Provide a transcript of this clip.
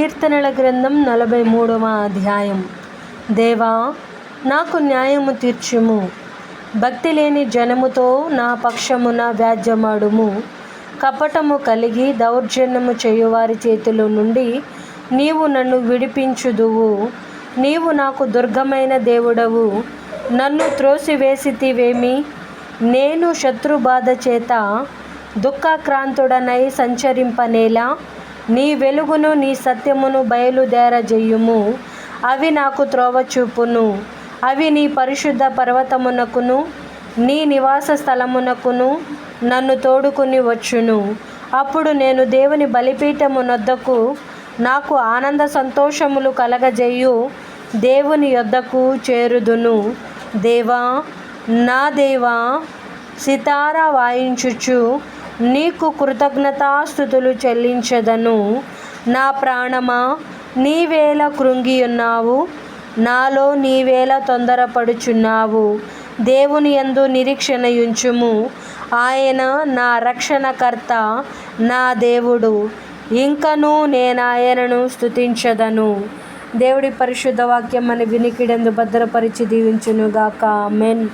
కీర్తనల గ్రంథం నలభై మూడవ అధ్యాయం. దేవా నాకు న్యాయము తీర్చుము. భక్తి లేని జనముతో నా పక్షమున వ్యాజ్యమాడుము. కపటము కలిగి దౌర్జన్యము చేయువారి చేతిలో నుండి నీవు నన్ను విడిపించుదువు. నీవు నాకు దుర్గమైన దేవుడవు. నన్ను త్రోసివేసితివేమి? నేను శత్రుబాధ చేత దుఃఖాక్రాంతుడనై సంచరింపనేలా? నీ వెలుగును నీ సత్యమును బయలుదేరజేయుము అవి నాకు త్రోవ చూపును. అవి నీ పరిశుద్ధ పర్వతమునకును నీ నివాస స్థలమునకును నన్ను తోడుకుని వచ్చును. అప్పుడు నేను దేవుని బలిపీఠమునొద్దకు నాకు ఆనంద సంతోషములు కలగజేయు. దేవుని యొద్దకు చేరుదును. దేవా నా దేవా సితార వాయించుచు. నీకు కృతజ్ఞతాస్థుతులు చెల్లించదను. నా ప్రాణమా నీవేళ కృంగి ఉన్నావు నాలో నీవేళ తొందరపడుచున్నావు? దేవుని యందు నిరీక్షణ ఉంచుము ఆయన నా రక్షణకర్త నా దేవుడు. ఇంకను నేను ఆయనను స్తుతించదను. దేవుడి పరిశుద్ధ వాక్యం మన వినికిడందు భద్రపరిచి దీవించునుగాక. మెన్